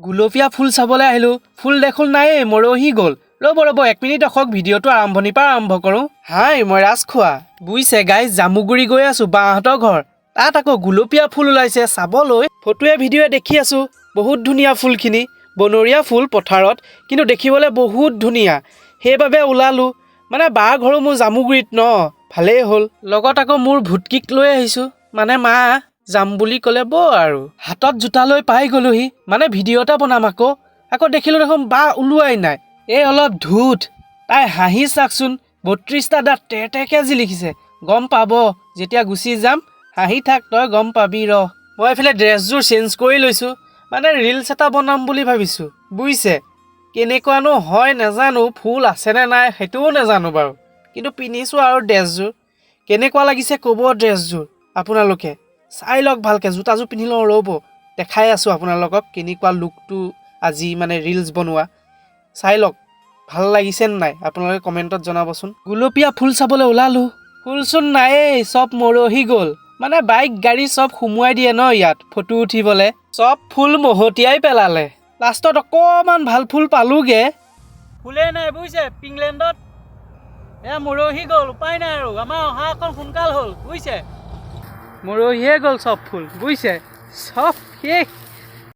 গুলপীয়া ফুল চাবলৈ আহিলোঁ। ফুল দেখোন নায়েই, মৰহি গ'ল। ৰ'ব ৰ'ব, এক মিনিট ৰখক, ভিডিঅ'টো আৰম্ভণিৰ পৰা আৰম্ভ কৰোঁ। হাই, মই ৰাজখোৱা বুজিছে গাই জামুগুৰি গৈ আছোঁ বাহঁতৰ ঘৰ। তাত আকৌ গুলপীয়া ফুল ওলাইছে, চাবলৈ ফটোৱে ভিডিঅ'ৱে দেখি আছোঁ। বহুত ধুনীয়া ফুলখিনি। বনৰীয়া ফুল পথাৰত, কিন্তু দেখিবলৈ বহুত ধুনীয়া। সেইবাবে ওলালোঁ। মানে বাৰ ঘৰো মোৰ জামুগুৰিত ন। ভালেই হ'ল। লগত আকৌ মোৰ ভুটকিক লৈ আহিছোঁ। মানে মা যাম বুলি ক'লে ব আৰু। হাতত জোতা লৈ পাই গ'লোহি। মানে ভিডিঅ' এটা বনাম আকৌ। আকৌ দেখিলোঁ দেখোন বা ওলোৱাই নাই। এই অলপ ধুত। তাই হাঁহি চাকচোন। বত্ৰিছটা দাঁত তেৰ তেৰকৈ লিখিছে। গম পাব। যেতিয়া গুচি যাম, হাঁহি থাক, তই গম পাবি ৰ। মই এইফালে ড্ৰেছযোৰ চেঞ্জ কৰি লৈছোঁ। মানে ৰিলছ এটা বনাম বুলি ভাবিছোঁ। বুজিছে কেনেকুৱানো হয় নাজানো। ফুল আছেনে নাই সেইটোও নাজানো বাৰু। কিন্তু পিন্ধিছোঁ আৰু ড্ৰেছযোৰ। কেনেকুৱা লাগিছে ক'ব ড্ৰেছযোৰ আপোনালোকে? চাই লওক ভালকৈ জোতাযোৰ পিন্ধি লওঁ ৰ'ব। দেখাই আছোঁ আপোনালোকক কেনেকুৱা লুকটো আজি মানে ৰিলছ বনোৱা। চাই লওক ভাল লাগিছেনে নাই? আপোনালোকে কমেণ্টত জনাবচোন। গুলপীয়া ফুল চাবলৈ ওলালোঁ। ফুলচোন নায়েই চব মৰহি গ'ল। মানে বাইক গাড়ী চব সোমোৱাই দিয়ে ন ইয়াত ফটো উঠিবলৈ। চব ফুল মহতিয়াই পেলালে। লাষ্টত অকণমান ভাল ফুল পালোঁগৈ। ফুলেই নাই বুজিছে পিংলেণ্ডত এয়া মৰহি গ'ল উপায় নাই আৰু। আমাৰ অহা অকণ সোনকাল হ'ল বুজিছে মৰহিয়ে গ'ল চব ফুল বুঝছে চব শেষ।